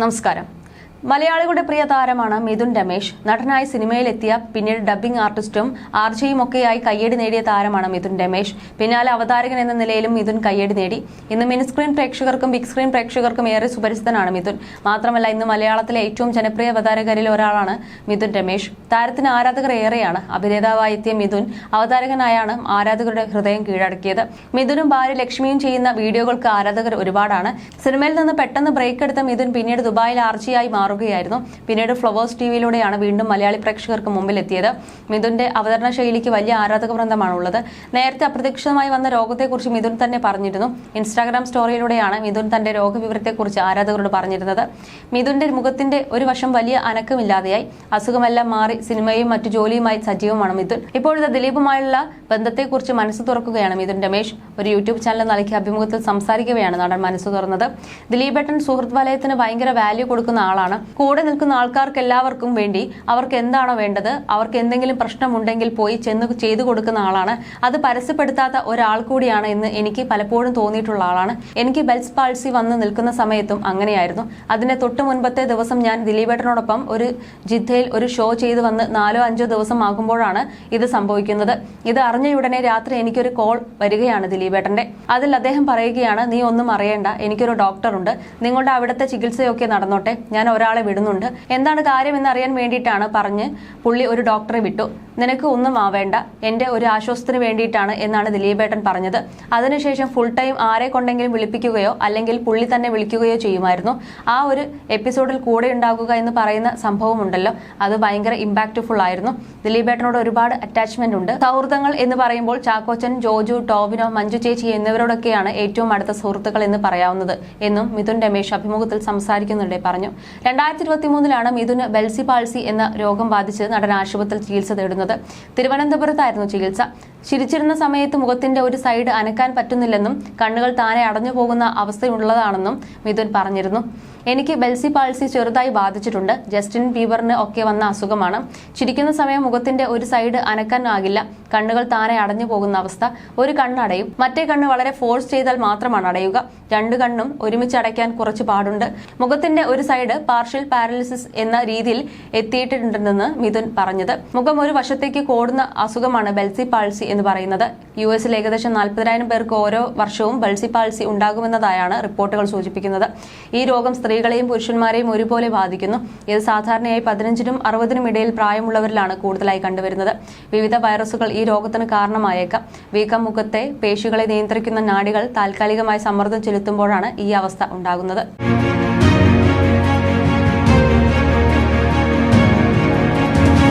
നമസ്കാരം. മലയാളികളുടെ പ്രിയ താരമാണ് മിഥുൻ രമേശ്. നടനായി സിനിമയിലെത്തിയ പിന്നീട് ഡബ്ബിംഗ് ആർട്ടിസ്റ്റും ആർജയും ഒക്കെയായി കയ്യടി നേടിയ താരമാണ് മിഥുൻ രമേശ്. പിന്നാലെ അവതാരകൻ എന്ന നിലയിലും മിഥുൻ കയ്യടി നേടി. ഇന്ന് മിനി സ്ക്രീൻ പ്രേക്ഷകർക്കും ബിഗ് സ്ക്രീൻ പ്രേക്ഷകർക്കും ഏറെ സുപരിചിതനാണ് മിഥുൻ. മാത്രമല്ല ഇന്ന് മലയാളത്തിലെ ഏറ്റവും ജനപ്രിയ അവതാരകരിൽ ഒരാളാണ് മിഥുൻ രമേശ്. താരത്തിന് ആരാധകർ ഏറെയാണ്. അഭിനേതാവായി എത്തിയ മിഥുൻ അവതാരകനായാണ് ആരാധകരുടെ ഹൃദയം കീഴടക്കിയത്. മിഥുനും ഭാര്യ ലക്ഷ്മിയും ചെയ്യുന്ന വീഡിയോകൾക്ക് ആരാധകർ ഒരുപാടാണ്. സിനിമയിൽ നിന്ന് പെട്ടെന്ന് ബ്രേക്ക് എടുത്ത മിഥുൻ പിന്നീട് ദുബായിൽ ആർജിയായി മാറുകയായിരുന്നു പിന്നീട് ഫ്ലവേഴ്സ് ടി വിയിലൂടെയാണ് വീണ്ടും മലയാളി പ്രേക്ഷകർക്ക് മുമ്പിൽ എത്തിയത് മിഥുന്റെ അവതരണ ശൈലിക്ക് വലിയ ആരാധക വൃന്ദമാണുള്ളത്. നേരത്തെ അപ്രതീക്ഷിതമായി വന്ന രോഗത്തെക്കുറിച്ച് മിഥുൻ തന്നെ പറഞ്ഞിരുന്നു. ഇൻസ്റ്റാഗ്രാം സ്റ്റോറിയിലൂടെയാണ് മിഥുൻ തന്റെ രോഗവിവരത്തെക്കുറിച്ച് ആരാധകരോട് പറഞ്ഞിരുന്നത്. മിഥുന്റെ മുഖത്തിന്റെ ഒരു വശം വലിയ അനക്കമില്ലാതെയായി. അസുഖമെല്ലാം മാറി സിനിമയും മറ്റു ജോലിയുമായി സജീവമാണ് മിഥുൻ. ഇപ്പോഴത്തെ ദിലീപുമായുള്ള ബന്ധത്തെക്കുറിച്ച് മനസ്സ് തുറക്കുകയാണ് മിഥുൻ രമേശ്. ഒരു യൂട്യൂബ് ചാനൽ നൽകിയ അഭിമുഖത്തിൽ സംസാരിക്കുകയാണ് നടൻ മനസ്സ് തുറന്നത്. ദിലീപേട്ടൻ സുഹൃത്ത് വലയത്തിന് ഭയങ്കര വാല്യൂ കൊടുക്കുന്ന ആളാണ്. കൂടെ നിൽക്കുന്ന ആൾക്കാർക്ക് എല്ലാവർക്കും വേണ്ടി അവർക്ക് എന്താണോ വേണ്ടത് അവർക്ക് എന്തെങ്കിലും പ്രശ്നമുണ്ടെങ്കിൽ പോയി ചെന്ന് ചെയ്തു കൊടുക്കുന്ന ആളാണ്. അത് പരസ്യപ്പെടുത്താത്ത ഒരാൾ കൂടിയാണ് എന്ന് എനിക്ക് പലപ്പോഴും തോന്നിയിട്ടുള്ള ആളാണ്. എനിക്ക് ബെൽസ് പാൾസി വന്ന് നിൽക്കുന്ന സമയത്തും അങ്ങനെയായിരുന്നു. അതിന്റെ തൊട്ട് മുൻപത്തെ ദിവസം ഞാൻ ദിലീപേട്ടനോടൊപ്പം ഒരു ജിദ്ദയിൽ ഒരു ഷോ ചെയ്ത് വന്ന് നാലോ അഞ്ചോ ദിവസം ആകുമ്പോഴാണ് ഇത് സംഭവിക്കുന്നത്. ഇത് അറിഞ്ഞയുടനെ രാത്രി എനിക്കൊരു കോൾ വരികയാണ് ദിലീപേട്ടന്റെ അതിൽ അദ്ദേഹം പറയുകയാണ് നീ ഒന്നും അറിയേണ്ട എനിക്കൊരു ഡോക്ടറുണ്ട്. നിങ്ങളുടെ അവിടുത്തെ ചികിത്സയൊക്കെ നടന്നോട്ടെ. ഞാൻ ഒരാളെ വിടുന്നുണ്ട്. എന്താണ് കാര്യം എന്ന് അറിയാൻ വേണ്ടിയിട്ടാണ് പറഞ്ഞ് പുള്ളി ഒരു ഡോക്ടറെ വിട്ടു. നിനക്ക് ഒന്നും ആവേണ്ട. എന്റെ ഒരു ആശ്വാസത്തിന് വേണ്ടിയിട്ടാണ് എന്നാണ് ദിലീപേട്ടൻ പറഞ്ഞത്. അതിനുശേഷം ഫുൾ ടൈം ആരെ കൊണ്ടെങ്കിലും വിളിപ്പിക്കുകയോ അല്ലെങ്കിൽ പുള്ളി തന്നെ വിളിക്കുകയോ ചെയ്യുമായിരുന്നു. ആ ഒരു എപ്പിസോഡിൽ കൂടെ ഉണ്ടാകുക എന്ന് പറയുന്ന സംഭവമുണ്ടല്ലോ. അത് ഭയങ്കര ഇമ്പാക്റ്റ്ഫുൾ ആയിരുന്നു. ദിലീപേട്ടനോട് ഒരുപാട് അറ്റാച്ച്മെന്റ് ഉണ്ട്. സൗഹൃദങ്ങൾ എന്ന് പറയുമ്പോൾ ചാക്കോച്ചൻ ജോജു ടോവിനോ മഞ്ജു ചേച്ചി എന്നിവരോടൊക്കെയാണ് ഏറ്റവും അടുത്ത സുഹൃത്തുക്കൾ എന്ന് പറയാവുന്നത് എന്നും മിഥുൻ രമേശ് അഭിമുഖത്തിൽ സംസാരിക്കുന്നുണ്ടേ പറഞ്ഞു. രണ്ടായിരത്തി ഇരുപത്തി മൂന്നിലാണ് മിഥുന് ബെൽസി പാൾസി എന്ന രോഗം ബാധിച്ച് നടൻ ആശുപത്രിയിൽ ചികിത്സ തേടുന്നത്. തിരുവനന്തപുരത്തായിരുന്നു ചികിത്സ. ചിരിച്ചിരുന്ന സമയത്ത് മുഖത്തിന്റെ ഒരു സൈഡ് അനക്കാൻ പറ്റുന്നില്ലെന്നും കണ്ണുകൾ താനെ അടഞ്ഞു പോകുന്ന അവസ്ഥയുള്ളതാണെന്നും മിഥുൻ പറഞ്ഞിരുന്നു. എനിക്ക് ബെൽസി പാൾസി ചെറുതായി ബാധിച്ചിട്ടുണ്ട്. ജസ്റ്റിൻ ബീബറിന് ഒക്കെ വന്ന അസുഖമാണ്. ചിരിക്കുന്ന സമയം മുഖത്തിന്റെ ഒരു സൈഡ് അനക്കാൻ അനക്കാനാകില്ല കണ്ണുകൾ താനെ അടഞ്ഞു പോകുന്ന അവസ്ഥ. ഒരു കണ്ണടയും മറ്റേ കണ്ണ് വളരെ ഫോഴ്സ് ചെയ്താൽ മാത്രമാണ് അടയുക. രണ്ട് കണ്ണും ഒരുമിച്ച് അടയ്ക്കാൻ കുറച്ച് പാടുണ്ട്. മുഖത്തിന്റെ ഒരു സൈഡ് പാർഷ്യൽ പാരലിസിസ് എന്ന രീതിയിൽ എത്തിയിട്ടുണ്ടെന്ന് മിഥുൻ പറഞ്ഞത്. മുഖം ഒരു വശത്തേക്ക് കോടുന്ന അസുഖമാണ് ബെൽസി പാൾസി എന്ന് പറയുന്നത്. യു എസിൽ ഏകദേശം നാൽപ്പതിനായിരം പേർക്ക് ഓരോ വർഷവും ബെൽസി പാൾസി ഉണ്ടാകുമെന്നതായാണ് റിപ്പോർട്ടുകൾ സൂചിപ്പിക്കുന്നത്. ഈ രോഗം സ്ത്രീകളെയും പുരുഷന്മാരെയും ഒരുപോലെ ബാധിക്കുന്നു. ഇത് സാധാരണയായി പതിനഞ്ചിനും അറുപതിനും ഇടയിൽ പ്രായമുള്ളവരിലാണ് കൂടുതലായി കണ്ടുവരുന്നത്. വിവിധ വൈറസുകൾ ഈ രോഗത്തിന് കാരണമായേക്കാം. വീക്കം മുഖത്തെ പേശികളെ നിയന്ത്രിക്കുന്ന നാടികൾ താൽക്കാലികമായി സമ്മർദ്ദം ചെലുത്തുമ്പോഴാണ് ഈ അവസ്ഥ ഉണ്ടാകുന്നത്.